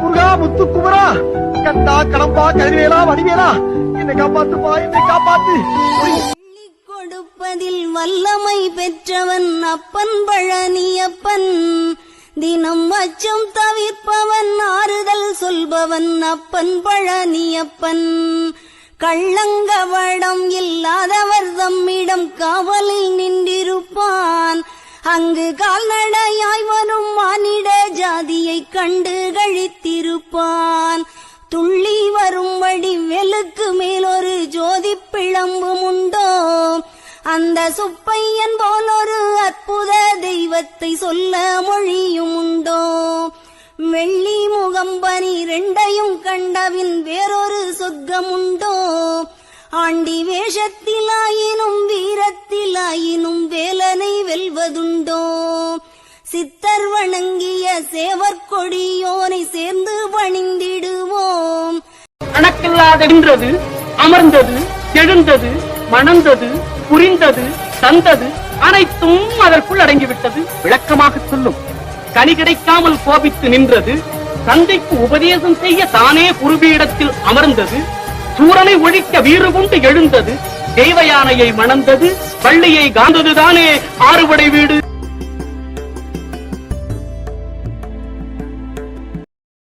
முருகா முத்து குமரா கண்டா கடம்பா கதிரவேலா வடிவேலா என்னை காப்பாத்துப்பா என்னை காப்பாத்து. கொடுப்பதில் வல்லமை பெற்றவன் அப்பன் பழனியப்பன் தினம் அச்சம் தவிர்ப்பவன் ஆறுதல் சொல்பவன் அப்பன் பழனியப்பன் கள்ளங்கவடம் இல்லாதவர் தம்மிடம் காவலில் நின்றிருப்பான். அங்கு கால்நடையாய் வரும் ஜாதியைக் கண்டு கழித்திருப்பான். துள்ளி வரும்படி வெளுக்கு மேலொரு ஜோதி பிழம்பும் உண்டோ அந்த சுப்பையன் போலொரு அற்புத தெய்வத்தை சொல்ல மொழியும் உண்டோ வெள்ளி முகம்பனி ரெண்டையும் கண்டவின் வேறொரு சொர்க்கம் உண்டோ ஆண்டி வேஷத்திலாயினும் வீரத்திலாயினும் வேலனை வெல்வதுண்டோ. சித்தர் வணங்கிய சேவற்கொடியோனை சேர்ந்து வணிந்திடுவோம். கணக்கில்லாத நின்றது அமர்ந்தது எழுந்தது மணந்தது புரிந்தது தந்தது அனைத்தும் அதற்குள் அடங்கிவிட்டது. விளக்கமாக சொல்லும் கனி கிடைக்காமல் கோபித்து நின்றது தந்தைக்கு உபதேசம் செய்ய தானே குருபீடத்தில் அமர்ந்தது சூரனை ஒழிக்க வீறு கொண்டு எழுந்தது தெய்வ யானையை மணந்தது பள்ளியை காந்தது தானே ஆறுபடை வீடு.